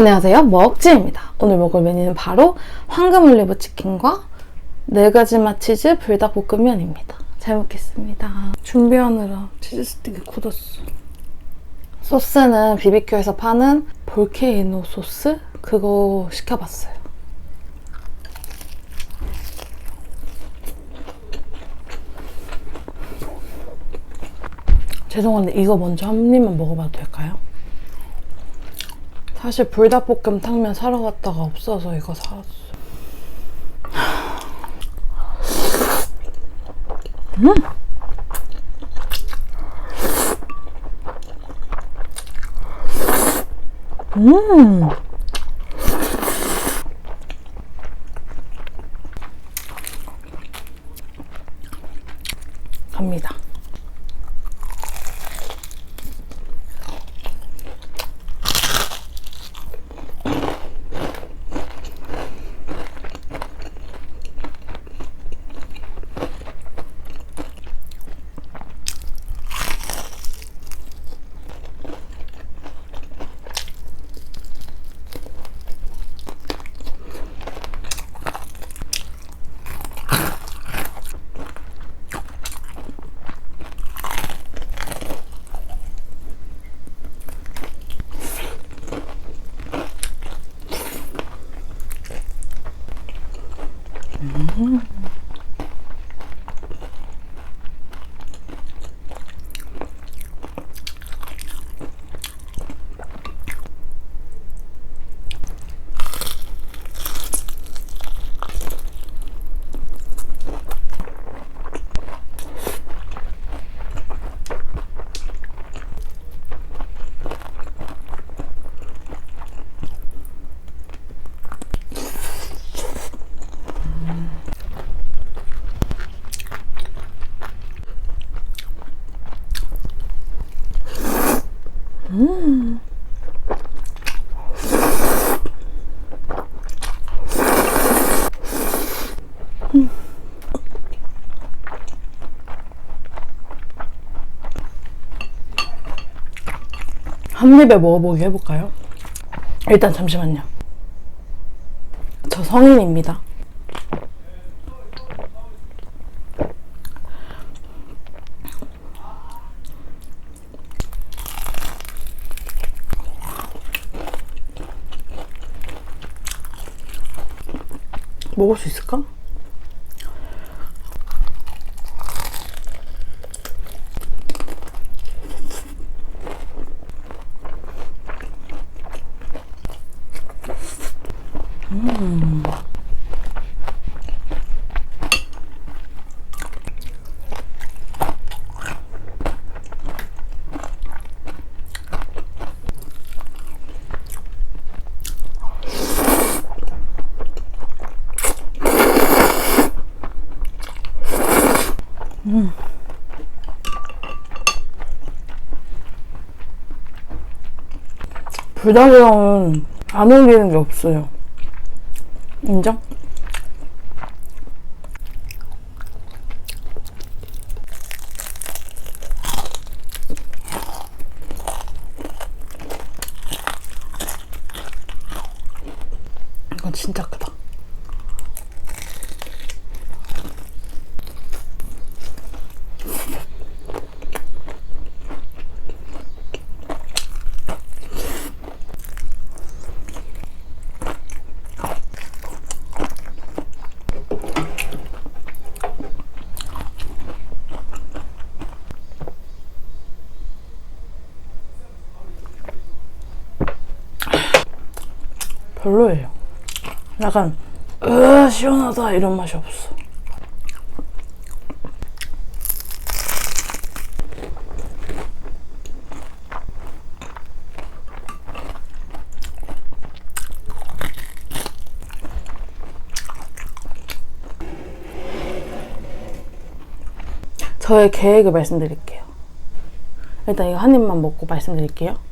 안녕하세요. 먹지입니다. 오늘 먹을 메뉴는 바로 황금 올리브 치킨과 네 가지 맛 치즈 불닭볶음면입니다. 잘 먹겠습니다. 준비하느라 치즈 스틱이 굳었어. 소스는 BBQ에서 파는 볼케이노 소스? 그거 시켜봤어요. 죄송한데 이거 먼저 한 입만 먹어봐도 될까요? 사실 불닭볶음 탕면 사러 갔다가 없어서 이거 사왔어. 음! 음! Oh. 한 입에 먹어보기 해볼까요? 일단 잠시만요. 저 성인입니다. 먹을 수 있을까? 불닭이랑은 안 어울리는 게 없어요. 인정? 이건 진짜 크다. 별로예요. 약간 으 시원하다 이런 맛이 없어. 저의 계획을 말씀드릴게요. 일단 이거 한 입만 먹고 말씀드릴게요.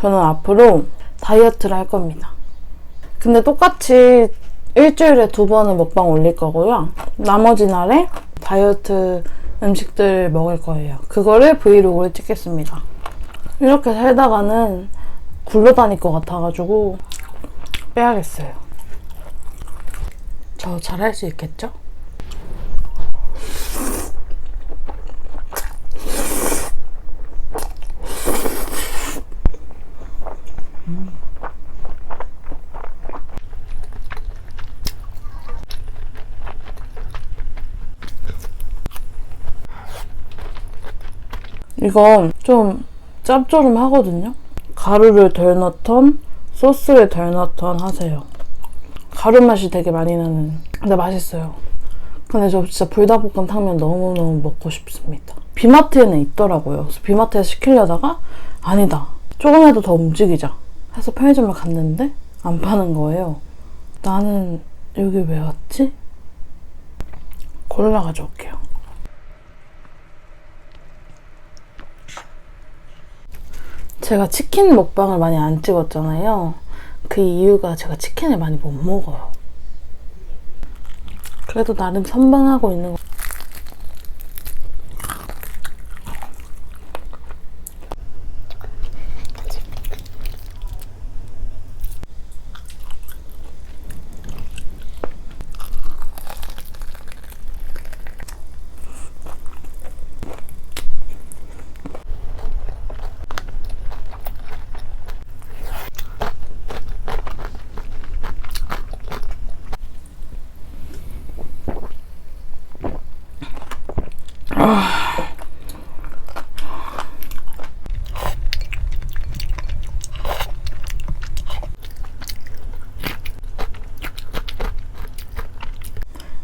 저는 앞으로 다이어트를 할 겁니다. 근데 똑같이 일주일에 두 번은 먹방 올릴 거고요. 나머지 날에 다이어트 음식들 먹을 거예요. 그거를 브이로그를 찍겠습니다. 이렇게 살다가는 굴러다닐 것 같아가지고 빼야겠어요. 저 잘할 수 있겠죠? 이건 좀 짭조름하거든요. 가루를 덜 넣던 소스를 덜 넣던 하세요. 가루 맛이 되게 많이 나는. 근데 맛있어요. 근데 저 진짜 불닭볶음 탕면 너무너무 먹고 싶습니다. 비마트에는 있더라고요. 그래서 비마트에서 시키려다가 아니다. 조금이라도 더 움직이자. 해서 편의점을 갔는데 안 파는 거예요. 나는 여기 왜 왔지? 골라 가져올게요. 제가 치킨 먹방을 많이 안 찍었잖아요. 그 이유가 제가 치킨을 많이 못 먹어요. 그래도 나름 선방하고 있는 거.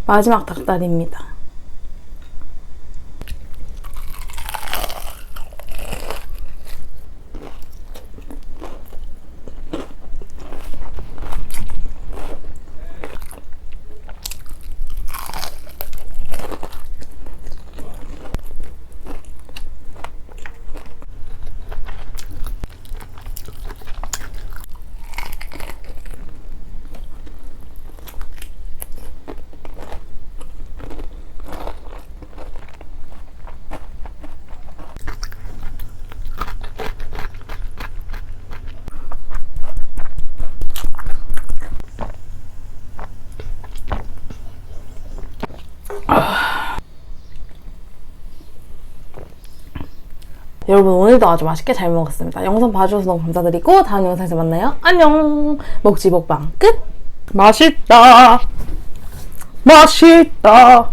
마지막 닭다리입니다. 여러분 오늘도 아주 맛있게 잘 먹었습니다. 영상 봐주셔서 너무 감사드리고 다음 영상에서 만나요. 안녕. 먹지 먹방 끝. 맛있다. 맛있다.